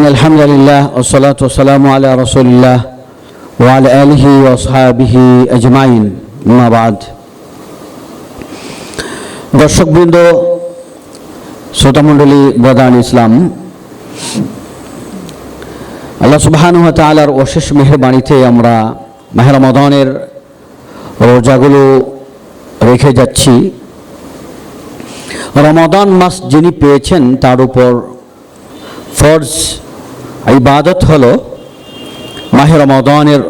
إن الحمد لله والصلاة والسلام على رسول الله وعلى آله وأصحابه أجمعين ما بعد দর্শকবৃন্দ শ্রোতামণ্ডলী বদান ইসলাম আল্লাহ সুবহান তালার অশেষ মেহরবানিতে আমরা মাহের মদনের রোজাগুলো রেখে যাচ্ছি রমাদান মাস যিনি পেয়েছেন তার উপর ফরজ ইবাদত হলো মাহে রমাদানের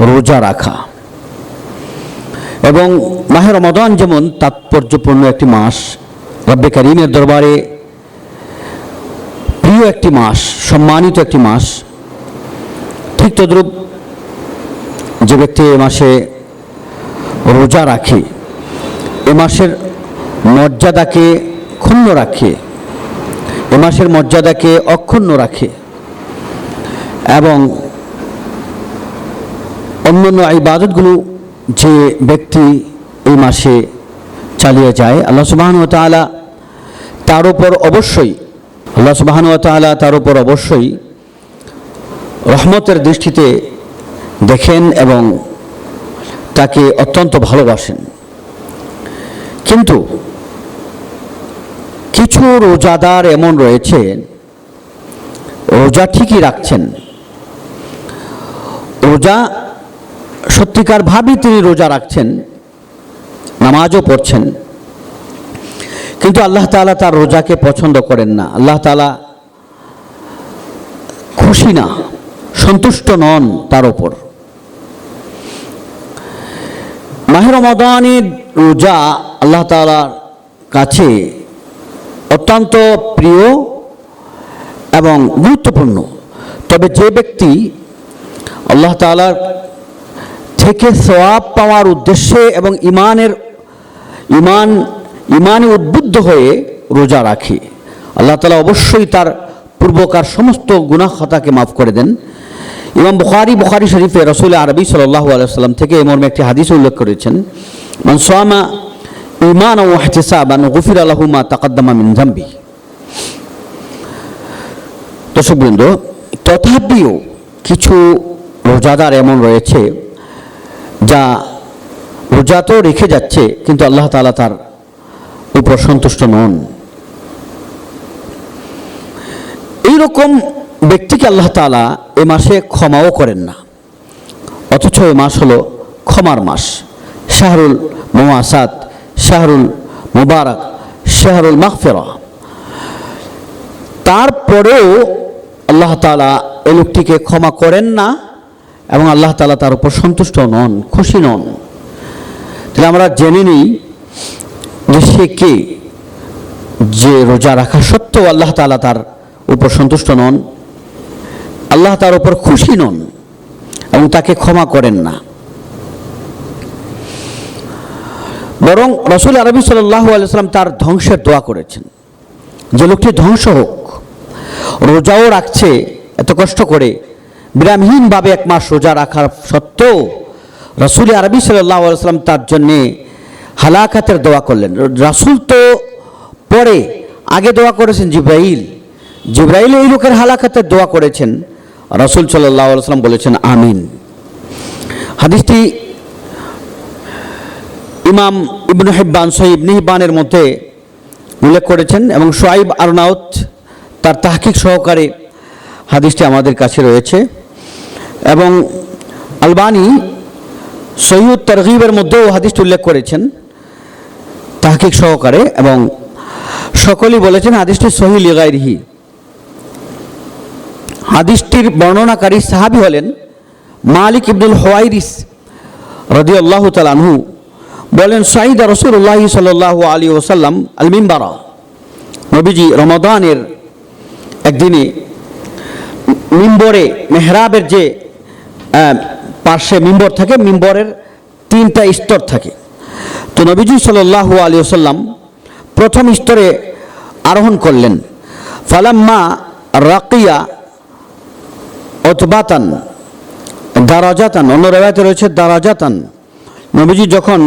রোজা রাখা। এবং মাহে রমাদান যেমন তাৎপর্যপূর্ণ একটি মাস, রব্বে করিমের দরবারে প্রিয় একটি মাস, সম্মানিত একটি মাস, ঠিক তদ্রূপ যে ব্যক্তি এ মাসে রোজা রাখে, এ মাসের মর্যাদাকে ক্ষুণ্ণ রাখে, এ মাসের মর্যাদাকে অক্ষুণ্ণ রাখে এবং অন্যান্য ইবাদতগুলো যে ব্যক্তি এই মাসে চালিয়ে যায়, আল্লাহ সুবাহন তালা তার উপর অবশ্যই, আল্লাহ সুবাহন তালা তার উপর অবশ্যই রহমতের দৃষ্টিতে দেখেন এবং তাকে অত্যন্ত ভালোবাসেন। কিন্তু কিছু রোজাদার এমন রয়েছে, রোজা ঠিকই রাখছেন। রোজা, সত্যিকার ভাবি তিনি রোজা রাখছেন, নামাজও পড়ছেন। কিন্তু আল্লাহ তালা তার রোজাকে পছন্দ করেন না। আল্লাহ তালা খুশি না, সন্তুষ্ট নন তার ওপর মাহের রমাদানের রোজা আল্লাহ তালার কাছে অত্যন্ত প্রিয় এবং গুরুত্বপূর্ণ। তবে যে ব্যক্তি আল্লাহ তালার থেকে সোয়াব পাওয়ার উদ্দেশ্যে এবং ইমানের ইমান ইমানে উদ্বুদ্ধ হয়ে রোজা রাখে। আল্লাহ তালা অবশ্যই তার পূর্বকার সমস্ত গুনাহতাকে মাফ করে দেন। ইমাম বুখারি বুখারি শরীফে রসুল আরবি সাল্লাহ আলাইসাল্লাম থেকে এ মর্মে একটি হাদিস উল্লেখ করেছেন সোয়ামা ইমান ও হেতেসাবান গফির আল্লাহুমা তাকাদ্দামা মিন জাম্বি দর্শকবৃন্দ তথাপিও কিছু রোজাদার এমন রয়েছে, যা রোজা তো রেখে যাচ্ছে, কিন্তু আল্লাহ তালা তার উপর সন্তুষ্ট নন। এইরকম ব্যক্তিকে আল্লাহ তালা এ মাসে ক্ষমাও করেন না। অথচ এ মাস হলো ক্ষমার মাস। শাহরুল মোয়াসাদ শাহরুল মুবারক, শাহরুল মাহফেরা তারপরেও আল্লাহ তালা এ লোকটিকে ক্ষমা করেন না এবং আল্লাহ তালা তার উপর সন্তুষ্ট নন, খুশি নন। তাহলে আমরা জেনে নিই যে সে কে, যে রোজা রাখা সত্ত্বেও আল্লাহ তালা তার উপর সন্তুষ্ট নন, আল্লাহ তার উপর খুশি নন এবং তাকে ক্ষমা করেন না। বরং রসুল আরবি সাল্লাহ আলাইসাল্লাম তার ধ্বংসের দোয়া করেছেন, যে লোকটি ধ্বংস হোক, রোজাও রাখছে, এত কষ্ট করে বিরামহীনভাবে এক মাস রোজা রাখার সত্ত্বেও রসুল আরবি আলাইসাল্লাম তার জন্যে হালাকাতের দোয়া করলেন। রাসুল তো পরে আগে দোয়া করেছেন জিব্রাইল। জিব্রাইল এই লোকের হালাকাতের দোয়া করেছেন। রসুল সাল্লাহ আলাইসাল্লাম বলেছেন, আমিন। হাদিসটি ইমাম ইবনু হিব্বান সহিব নিহিবানের মধ্যে উল্লেখ করেছেন এবং সোয়াইব আরনাউত তার তাহকিক সহকারে হাদিসটি আমাদের কাছে রয়েছে। এবং আলবানি সৈয়দ তরগিবের মধ্যেও হাদিসটি উল্লেখ করেছেন তাহকিক সহকারে এবং সকলেই বলেছেন হাদিসটি সহি লিগাইরিহি হাদিসটির বর্ণনাকারী সাহাবি হলেন মালিক ইবনুল হোয়াইরিস রদি আল্লাহ তালানহু বলেন, সাইদা রসুল্লাহ সাল্লাহ আলী ওসাল্লাম আল মিম্বারা নবীজি রমাদানের একদিনে মিম্বরে মেহরাবের যে পার্শ্বে মিম্বর থাকে, মিম্বরের তিনটা স্তর থাকে। তো নবীজি সাল্লাহ আলী ওসাল্লাম প্রথম স্তরে আরোহণ করলেন, ফালাম্মা রাকিয়া অতবাতান দারাজাতান। অন্য রেবায়তে রয়েছে, দারাজাতান। নবীজি যখন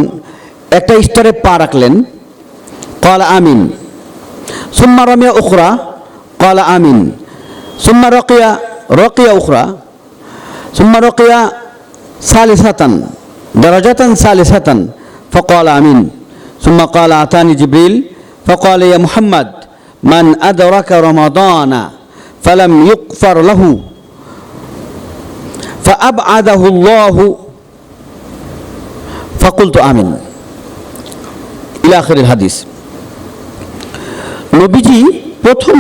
একটা স্তরে পা রাখলেন কল আমিন। সুম্মা রমিয়া উখরা। কল আমিন। সুম্মা রকিয়া রকিয়া উখরা। সুম্মা রকিয়া সালিসাতান দরাজাতান সালিসাতান فقال آمين ثم قال أتاني جبريل فقال يا محمد من أدرك رمضان فلم يغفر له فأبعده الله فقلت آمين إلى آخر الحديث নবীজি প্রথম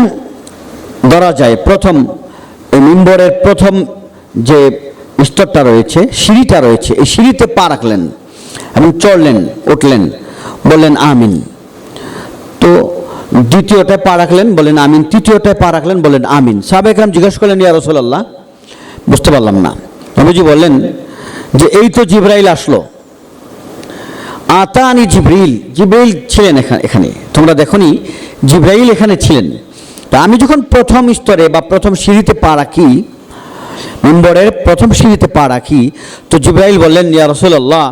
দরজায় প্রথম এই মিম্বরের প্রথম যে স্তরটা রয়েছে, সিঁড়িটা রয়েছে। এই সিঁড়িতে পা রাখলেন এবং চড়লেন, উঠলেন, বললেন, আমিন। তো দ্বিতীয়টায় পা রাখলেন বলেন আমিন। তৃতীয়টায় পা রাখলেন বলেন আমিন। সাবেকরাম জিজ্ঞেস করলেন, ইয়া রসোল্লাহ বুঝতে পারলাম না। নবীজি বললেন যে, এই তো জিব্রাইল আসলো। আতানি জিব্রাইল জিব্রাইল ছিলেন এখানে এখানে। তোমরা দেখনি, জিব্রাইল এখানে ছিলেন। তা আমি যখন প্রথম স্তরে বা প্রথম সিঁড়িতে পা রাখি মিম্বরের প্রথম সিঁড়িতে পা রাখি, তো জিব্রাইল বললেন, ইয়া রসুল্লাহ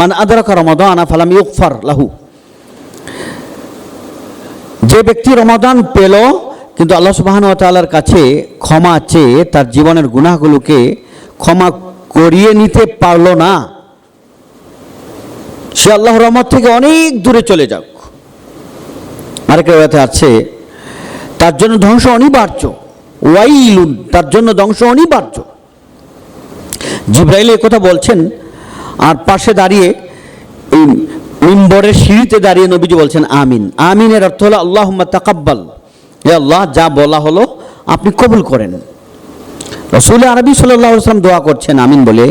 মান আদরাকা রমাদান ফালাম ইউকফার লাহু। যে ব্যক্তি রমাদান পেল, কিন্তু আল্লাহ সুবাহন তাল্লার কাছে ক্ষমা চেয়ে তার জীবনের গুনাহগুলোকে ক্ষমা করিয়ে নিতে পারল না। সে আল্লাহ রহমত থেকে অনেক দূরে চলে যাক। আরেকটা আছে, তার জন্য ধ্বংস অনিবার্য। ওয়াইলুন, তার জন্য ধ্বংস অনিবার্য। জিব্রাইল কথা বলছেন, আর পাশে দাঁড়িয়ে এই মিম্বরের সিঁড়িতে দাঁড়িয়ে নবীজি বলছেন, আমিন। আমিনের অর্থ হলো আল্লাহ তাকাব্বাল। এ আল্লাহ, যা বলা হলো, আপনি কবুল করেন। রসুল আরবি সাল্লাহ আসলাম দোয়া করছেন, আমিন বলে।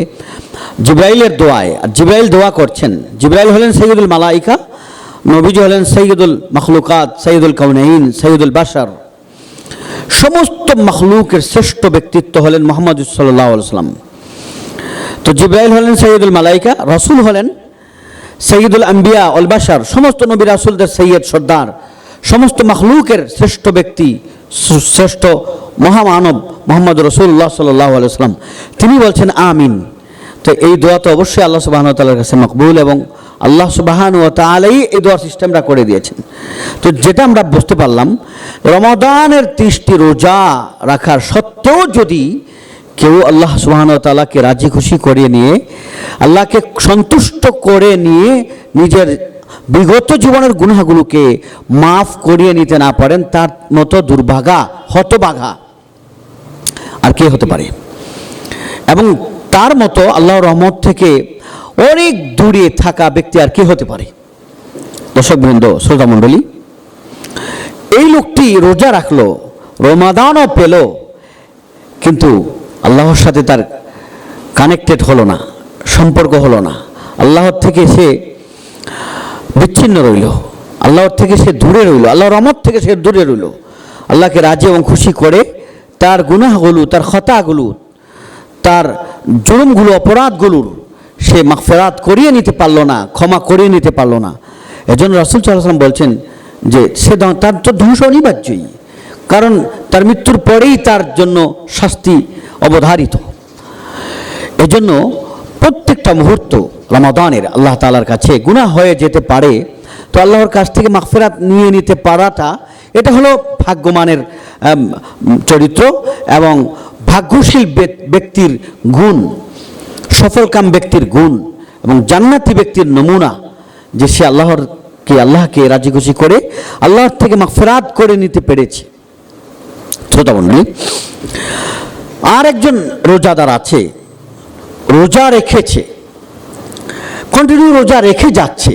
জিব্রাইলের দোয়ায়, আর জিব্রাইল দোয়া করছেন, জিব্রাইল হলেন সৈয়দুল মালাইকা, নবীজি হলেন সৈয়দুল মখলুকাত সৈয়দুল কৌনাইন সৈয়দুল বাসার সমস্ত মখলুকের শ্রেষ্ঠ ব্যক্তিত্ব হলেন মোহাম্মদ সাল্লাম। তো জিব্রাইল হলেন সৈয়দুল মালাইকা, রসুল হলেন সৈয়দুল আম্বিয়া অলবাসার সমস্ত নবী রাসুলদের সৈয়দ, সর্দার, সমস্ত মখলুকের শ্রেষ্ঠ ব্যক্তি শ্রেষ্ঠ মহামানব মোহাম্মদ রসুল্লাহ সাল্লাহ আলাইসলাম তিনি বলছেন, আমিন। তো এই দোয়া তো অবশ্যই আল্লাহ সুবাহন তাল্লার কাছে মকবুল এবং আল্লাহ সুবাহান ও তালাই এই দোয়ার সিস্টেমটা করে দিয়েছেন। তো যেটা আমরা বুঝতে পারলাম, রমাদানের ত্রিশটি রোজা রাখার সত্ত্বেও যদি কেউ আল্লাহ সুবাহান তালাকে রাজি খুশি করিয়ে নিয়ে, আল্লাহকে সন্তুষ্ট করে নিয়ে নিজের বিগত জীবনের গুনাহগুলোকে মাফ করিয়ে নিতে না পারেন, তার মতো দুর্ভাগা হতবাঘা আর কে হতে পারে? এবং তার মতো আল্লাহর রহমত থেকে অনেক দূরে থাকা ব্যক্তি আর কে হতে পারে? দর্শকবৃন্দ শ্রোতামণ্ডলী এই লোকটি রোজা রাখল, রমাদানও পেল, কিন্তু আল্লাহর সাথে তার কানেক্টেড হলো না, সম্পর্ক হলো না। আল্লাহর থেকে সে বিচ্ছিন্ন রইল, আল্লাহর থেকে সে দূরে রইল, আল্লাহর রহমত থেকে সে দূরে রইল। আল্লাহকে রাজি এবং খুশি করে তার গুনাহগুলো, তার খতাগুলো, তার জুলুমগুলো, অপরাধগুলোর সে মাগফেরাত করিয়ে নিতে পারল না, ক্ষমা করিয়ে নিতে পারল না। এজন্য রাসুল সাল্লাম বলছেন যে, সে তার তো ধ্বংস অনিবার্যই, কারণ তার মৃত্যুর পরেই তার জন্য শাস্তি অবধারিত। এজন্য প্রত্যেকটা মুহূর্ত রমাদানের আল্লাহ তালার কাছে গুনাহ হয়ে যেতে পারে, তো আল্লাহর কাছ থেকে মাগফিরাত নিয়ে নিতে পারাটা, এটা হলো ভাগ্যমানের চরিত্র এবং ভাগ্যশীল ব্যক্তির গুণ। সফলকাম ব্যক্তির গুণ এবং জান্নাতি ব্যক্তির নমুনা যে সে আল্লাহর কে, আল্লাহকে রাজি খুশি করে, আল্লাহর থেকে মাগফিরাত করে নিতে পেরেছে। শ্রোতা মণ্ডলী আর একজন রোজাদার আছে, রোজা রেখেছে কন্টিনিউ রোজা রেখে যাচ্ছে।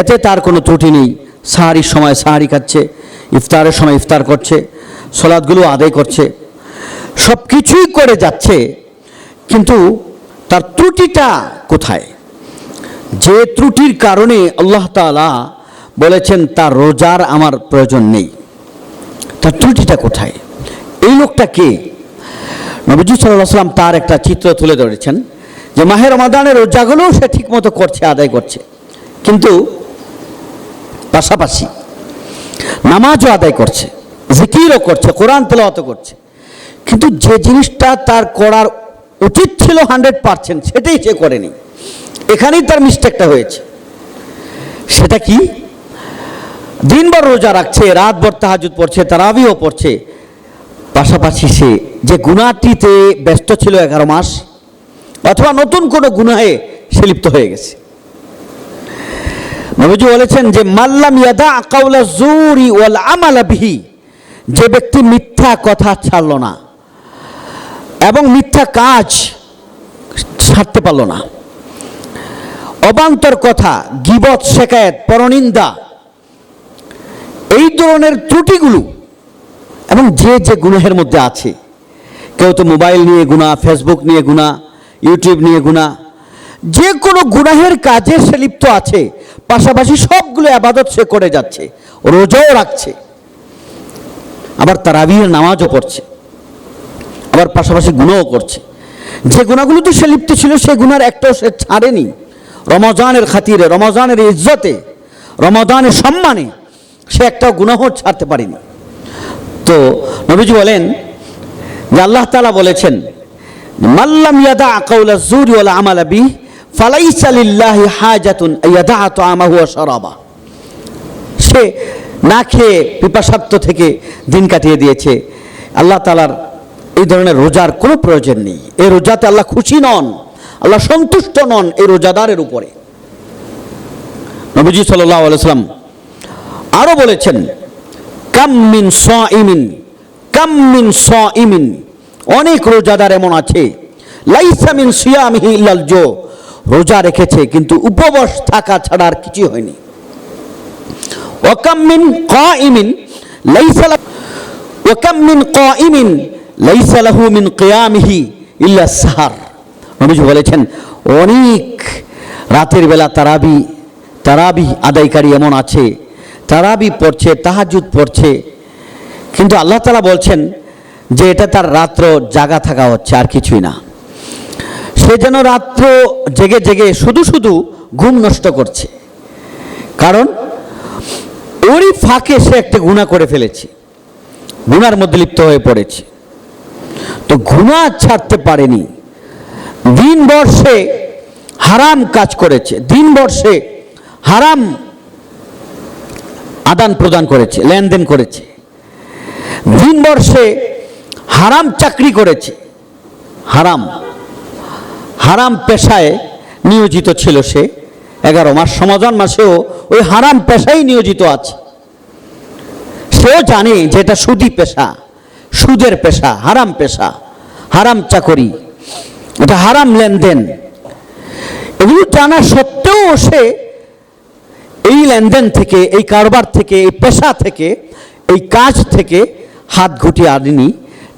এতে তার কোনো ত্রুটি নেই, সাহারির সময় সাহারি খাচ্ছে, ইফতারের সময় ইফতার করছে, সলাদগুলো আদায় করছে সব কিছুই করে যাচ্ছে কিন্তু তার ত্রুটিটা কোথায়? যে ত্রুটির কারণে আল্লাহ তাআলা বলেছেন, তার রোজার আমার প্রয়োজন নেই। তার ত্রুটিটা কোথায়? এই লোকটা কে? নবীজি সাল্লাম তার একটা চিত্র তুলে ধরেছেন যে মাহের রমাদানের রোজাগুলোও সে ঠিকমতো করছে, আদায় করছে। কিন্তু পাশাপাশি নামাজও আদায় করছে, জিকিরও করছে, কোরআন তেলাওয়াত করছে। কিন্তু যে জিনিসটা তার করার উচিত ছিল হান্ড্রেড পার্সেন্ট সেটাই সে করেনি। এখানেই তার মিস্টেকটা হয়েছে। সেটা কি? দিনভর রোজা রাখছে রাত রাতভর তাহাজুদ পড়ছে তারাবিও পড়ছে। পাশাপাশি সে যে গুণাটিতে ব্যস্ত ছিল এগারো মাস, অথবা নতুন কোনো গুনাহে সে লিপ্ত হয়ে গেছে। নবীজি বলেছেন যে, মাল্লাম ইয়াদা কাউলা জুরি ওয়াল আমালা বিহি যে ব্যক্তি মিথ্যা কথা ছাড়ল না। এবং মিথ্যা কাজ ছাড়তে পারল না। অবান্তর কথা, গিবত শেখায়ত পরনিন্দা, এই ধরনের ত্রুটিগুলো এবং যে যে গুনাহের মধ্যে আছে, কেউ তো মোবাইল নিয়ে গুণা ফেসবুক নিয়ে গুণা ইউটিউব নিয়ে গুণা যে কোনো গুনাহের কাজে সে লিপ্ত আছে, পাশাপাশি সবগুলো আবাদত সে করে যাচ্ছে, রোজাও রাখছে, আবার তারাবির নামাজও পড়ছে। আবার পাশাপাশি গুণও করছে। যে গুণাগুলো তো সে লিপ্ত ছিল, সে গুণার একটাও সে ছাড়েনি। রমজানের খাতিরে, রমজানের ইজ্জতে, রমজানের সম্মানে সে একটাও গুনাহ ছাড়তে পারেনি। তো নবীজি বলেন, যে আল্লাহ তালা বলেছেন মাল্লাম ইয়াদা কাউলা জুরি ওয়ালা আমালা বি ফালাইসা লিল্লাহি হাজাতুন ইয়াদা তাআমাহু ওয়া শারাবা। সে না খেয়ে পিপাসার্থ থেকে দিন কাটিয়ে দিয়েছে। আল্লাহ তালার এই ধরনের রোজার কোনো প্রয়োজন নেই। এই রোজাতে আল্লাহ খুশি নন, আল্লাহ সন্তুষ্ট নন এই রোজাদারের উপরে। নবীজি আলাইসাল্লাম আরও বলেছেন কাম্মিন স ইমিন কাম্মিন স ইমিন অনেক রোজাদার এমন আছে লাইসামিন সিয়ামিহি ইল্লাল জো রোজা রেখেছে, কিন্তু উপবাস থাকা ছাড়া আর কিছু হয়নি। ওয়াকাম্মিন কাইমিন লাইসা লা- ওয়াকাম্মিন কাইমিন লাইসা লাহু মিন কিয়ামিহি ইল্লা সাহার। নবীজি বলেছেন, অনেক রাতের বেলা তারাবি তারাবি আদায়কারী এমন আছে, তারাবি পড়ছে তাহাজুদ পড়ছে, কিন্তু আল্লাহ তালা বলছেন যে এটা তার রাত্র জাগা থাকা হচ্ছে, আর কিছুই না। সে যেন রাত্র জেগে জেগে শুধু শুধু ঘুম নষ্ট করছে। কারণ ওরই ফাঁকে সে একটা গুণা করে ফেলেছে, গুনার মধ্যে লিপ্ত হয়ে পড়েছে। তো গুণা ছাড়তে পারেনি। দিন বর্ষে হারাম কাজ করেছে। দিন বর্ষে হারাম আদান প্রদান করেছে, লেনদেন করেছে। দিন বর্ষে হারাম চাকরি করেছে। হারাম। হারাম পেশায় নিয়োজিত ছিল সে। এগারো মাস সমাধান মাসেও ওই হারাম পেশায় নিয়োজিত আছে। সেও জানে যে এটা সুদি পেশা। সুদের পেশা, হারাম পেশা, হারাম চাকরি, এটা হারাম লেনদেন। এগুলো জানা সত্ত্বেও সে এই লেনদেন থেকে, এই কারবার থেকে, এই পেশা থেকে, এই কাজ থেকে হাত ঘুটিয়ে আনেনি,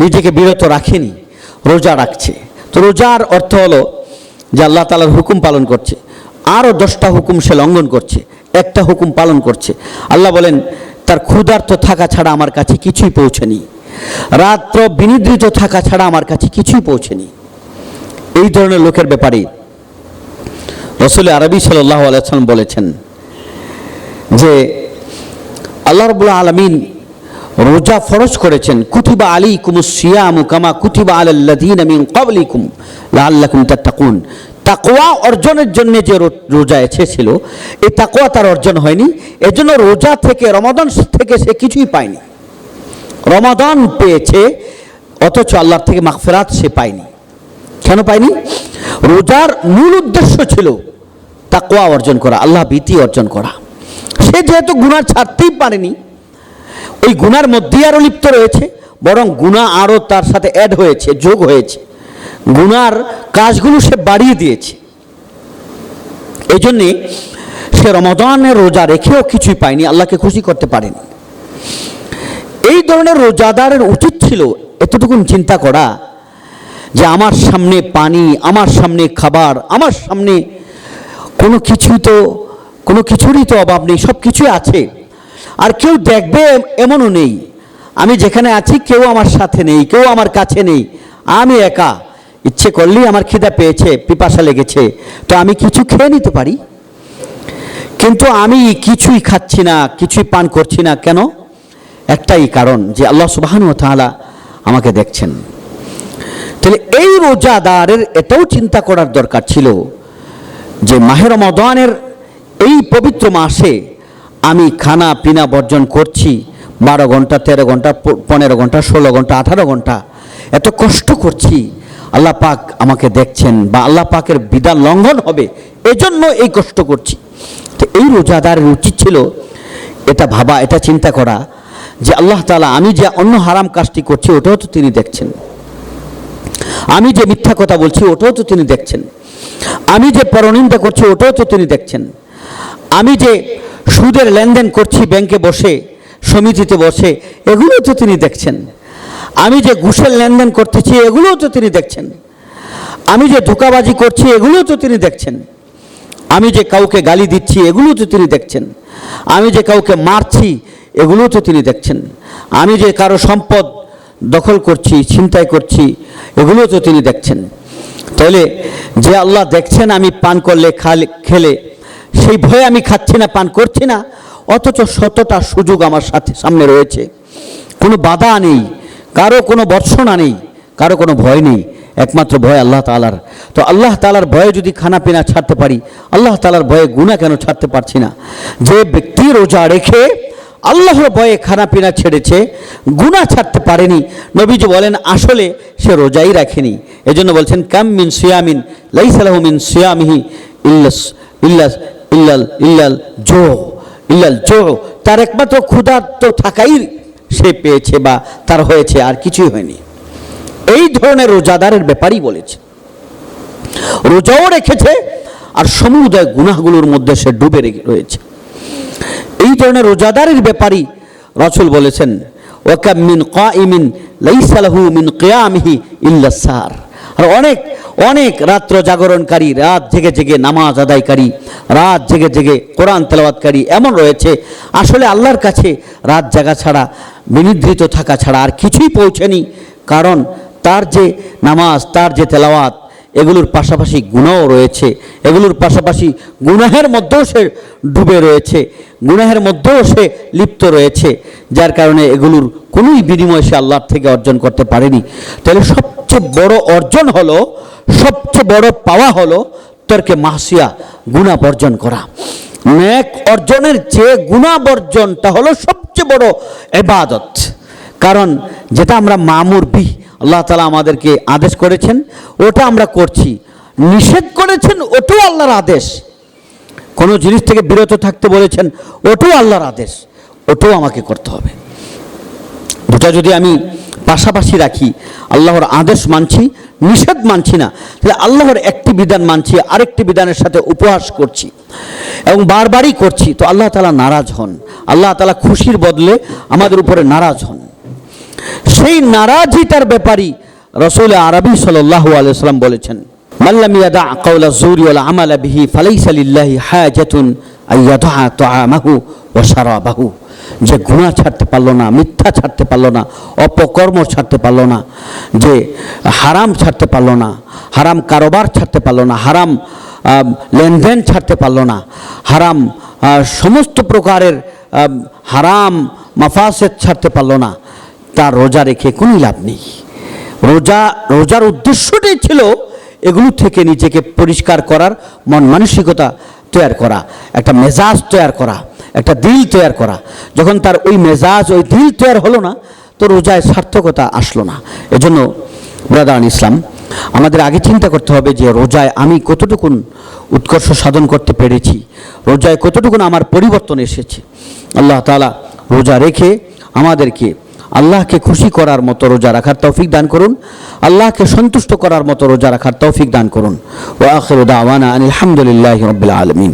নিজেকে বিরত রাখেনি, রোজা রাখছে। তো রোজার অর্থ হলো যে আল্লাহ তালার হুকুম পালন করছে। আরও দশটা হুকুম সে লঙ্ঘন করছে, একটা হুকুম পালন করছে। আল্লাহ বলেন, তার ক্ষুধার্ত থাকা ছাড়া আমার কাছে কিছুই পৌঁছেনি। রাত্র বিনিদ্রিত থাকা ছাড়া আমার কাছে কিছুই পৌঁছেনি। এই ধরনের লোকের ব্যাপারে রসুল আরবি সাল্লাহ আলাইসাল্লাম বলেছেন যে, আল্লাহ রবুল্লা আলমিন রোজা ফরজ করেছেন, কুতিবা আলী কুমুসিয়ামু কামা কুতিবা আলাল্লাদিন মিন ক্বাবলিকুম লাআল্লাকুম তাত্তাকুন। তাকোয়া অর্জনের জন্য যে রোজা এসেছিল, এই তাকোয়া তার অর্জন হয়নি, এজন্য রোজা থেকে, রমাদান থেকে সে কিছুই পায়নি। রমাদান পেয়েছে, অথচ আল্লাহর থেকে মাগফিরাত সে পায়নি। কেন পায়নি? রোজার মূল উদ্দেশ্য ছিল তাকওয়া অর্জন করা, আল্লাহ ভীতি অর্জন করা। সে যেহেতু গুণা ছাড়তেই পারেনি, ওই গুনার মধ্যেই আরও লিপ্ত রয়েছে, বরং গুণা আরও তার সাথে অ্যাড হয়েছে, যোগ হয়েছে। গুনার কাজগুলো সে বাড়িয়ে দিয়েছে। এই জন্যে সে রমদানের রোজা রেখেও কিছুই পায়নি, আল্লাহকে খুশি করতে পারেনি। এই ধরনের রোজাদারের উচিত ছিল এতটুকুন চিন্তা করা যে আমার সামনে পানি, আমার সামনে খাবার, আমার সামনে কোনো কিছুই তো, কোনো কিছুরই তো অভাব নেই সব কিছুই আছে। আর কেউ দেখবে এমনও নেই। আমি যেখানে আছি কেউ আমার সাথে নেই, কেউ আমার কাছে নেই। আমি একা। ইচ্ছে করলেই আমার খিদা পেয়েছে, পিপাসা লেগেছে। তো আমি কিছু খেয়ে নিতে পারি? কিন্তু আমি কিছুই খাচ্ছি না, কিছুই পান করছি না। কেন? একটাই কারণ যে আল্লাহ সুবাহানু তাআলা আমাকে দেখছেন। তাহলে এই রোজাদারের এটাও চিন্তা করার দরকার ছিল যে মাহের রমাদানের এই পবিত্র মাসে আমি খানা পিনা বর্জন করছি, বারো ঘণ্টা, তেরো ঘণ্টা পনেরো ঘণ্টা, ষোলো ঘণ্টা, আঠারো ঘণ্টা। এত কষ্ট করছি, আল্লাহ পাক আমাকে দেখছেন বা আল্লাহ পাকের বিধান লঙ্ঘন হবে, এজন্য এই কষ্ট করছি। তো এই রোজাদারের উচিত ছিল এটা ভাবা, এটা চিন্তা করা। যে আল্লাহ তালা আমি যে অন্য হারাম কাজটি করছি, ওটাও তো তিনি দেখছেন। আমি যে মিথ্যা কথা বলছি, ওটাও তো তিনি দেখছেন। আমি যে পরনিন্দা করছি, ওটাও তো তিনি দেখছেন। আমি যে সুদের লেনদেন করছি, ব্যাংকে বসে, সমিতিতে বসে এগুলোও তো তিনি দেখছেন। আমি যে ঘুষের লেনদেন করতেছি, এগুলোও তো তিনি দেখছেন। আমি যে ধোকাবাজি করছি, এগুলোও তো তিনি দেখছেন। আমি যে কাউকে গালি দিচ্ছি এগুলো তো তিনি দেখছেন। আমি যে কাউকে মারছি এগুলো তো তিনি দেখছেন। আমি যে কারও সম্পদ দখল করছি, ছিনতাই করছি, এগুলোও তো তিনি দেখছেন। তাহলে যে আল্লাহ দেখছেন আমি পান করলে, খালে, খেলে, সেই ভয়ে আমি খাচ্ছি না, পান করছি না, অথচ শতটা সুযোগ আমার সাথে, সামনে রয়েছে। কোনো বাধা নেই, কারও কোনো বর্ষণা নেই, কারও কোনো ভয় নেই, একমাত্র ভয় আল্লাহ তালার তো আল্লাহ তালার ভয়ে যদি খানা পিনা ছাড়তে পারি, আল্লাহ তালার ভয়ে গুণা কেন ছাড়তে পারছি না? যে ব্যক্তি রোজা রেখে আল্লাহর ভয়ে খানা পিনা ছেড়েছে গুণা ছাড়তে পারেনি। নবীজি বলেন, আসলে সে রোজাই রাখেনি। এজন্য বলছেন, কাম মিন সিয়ামিন লাইসালাহু মিন সিয়ামিহি ইল্লাস ইল্লাস ইল্লাল ইল্লাল জো ইল্লাল জো তার একমাত্র ক্ষুধার্ত থাকাই সে পেয়েছে বা তার হয়েছে, আর কিছুই হয়নি। এই ধরনের রোজাদারের ব্যাপারই বলেছে। রোজাও রেখেছে, আর সমুদয় গুনাহগুলোর মধ্যে সে ডুবে রয়েছে। এই ধরনের রোজাদারের ব্যাপারই রসুল বলেছেন, ওয়াকাম মিন কাইমিন লাইসা লাহু মিন কিয়ামিহি ইল্লা সার আর অনেক অনেক রাত্র জাগরণকারী, রাত জেগে জেগে নামাজ আদায়কারী, রাত জেগে জেগে কোরআন তেলাওয়াতকারী এমন রয়েছে, আসলে আল্লাহর কাছে রাত জাগা ছাড়া, বিনিদ্রিত থাকা ছাড়া আর কিছুই পৌঁছেনি। কারণ তার যে নামাজ, তার যে তেলাওয়াত এগুলোর পাশাপাশি গুণাও রয়েছে। এগুলোর পাশাপাশি গুনাহের মধ্যেও সে ডুবে রয়েছে। গুনাহের মধ্যেও সে লিপ্ত রয়েছে। যার কারণে এগুলোর কোনোই বিনিময় সে আল্লাহর থেকে অর্জন করতে পারেনি। তাহলে সবচেয়ে বড় অর্জন হলো, সবচেয়ে বড় পাওয়া হলো তর্কে মাসিয়া, গুণা বর্জন করা। ন্যাক অর্জনের যে গুণা বর্জনটা হলো সবচেয়ে বড় এবাদত। কারণ যেটা আমরা মামুর বি আল্লাহ তালা আমাদেরকে আদেশ করেছেন, ওটা আমরা করছি। নিষেধ করেছেন, ওটাও আল্লাহর আদেশ। কোনো জিনিস থেকে বিরত থাকতে বলেছেন, ওটাও আল্লাহর আদেশ। ওটাও আমাকে করতে হবে। দুটা যদি আমি পাশাপাশি রাখি, আল্লাহর আদেশ মানছি, নিষেধ মানছি না, তাহলে আল্লাহর একটি বিধান মানছি, আরেকটি বিধানের সাথে উপহাস করছি এবং বারবারই করছি, তো আল্লাহ তালা নারাজ হন। আল্লাহ তালা খুশির বদলে আমাদের উপরে নারাজ হন। সেই নারাজিতার ব্যাপারই রসুল আরবি সাল্লাহ আলাইসাল্লাম বলেছেন মাল্লাম ইয়াদা কাউলা জুরি আমালা বিহি ফালাইসা লিল্লাহি হায়াজাতুন আইয়াদা তাআমাহু যে গুনাহ ছাড়তে পারল না, মিথ্যা ছাড়তে পারল না, অপকর্ম ছাড়তে পারল না, যে হারাম ছাড়তে পারল না, হারাম কারোবার ছাড়তে পারল না, হারাম লেনদেন ছাড়তে পারল না, হারাম সমস্ত প্রকারের হারাম মাফাসেদ ছাড়তে পারল না তার রোজা রেখে কোনো লাভ নেই। রোজা, রোজার উদ্দেশ্যটাই ছিল এগুলো থেকে নিজেকে পরিষ্কার করার, মন মানসিকতা তৈরি করা, একটা মেজাজ তৈরি করা, একটা দিল তৈরি করা। যখন তার ওই মেজাজ, ওই দিল তৈরি হলো না, তো রোজায় সার্থকতা আসলো না। এজন্য ব্রাদান ইসলাম, আমাদের আগে চিন্তা করতে হবে যে রোজায় আমি কতটুকুন উৎকর্ষ সাধন করতে পেরেছি, রোজায় কতটুকুন আমার পরিবর্তন এসেছে। আল্লাহ তাআলা রোজা রেখে আমাদেরকে আল্লাহকে খুশি করার মতো রোজা রাখার তৌফিক দান করুন। আল্লাহকে সন্তুষ্ট করার মতো রোজা রাখার তৌফিক দান করুন। ও আখির দাওয়ানা আলহামদুলিল্লাহ রবিল আলমিন।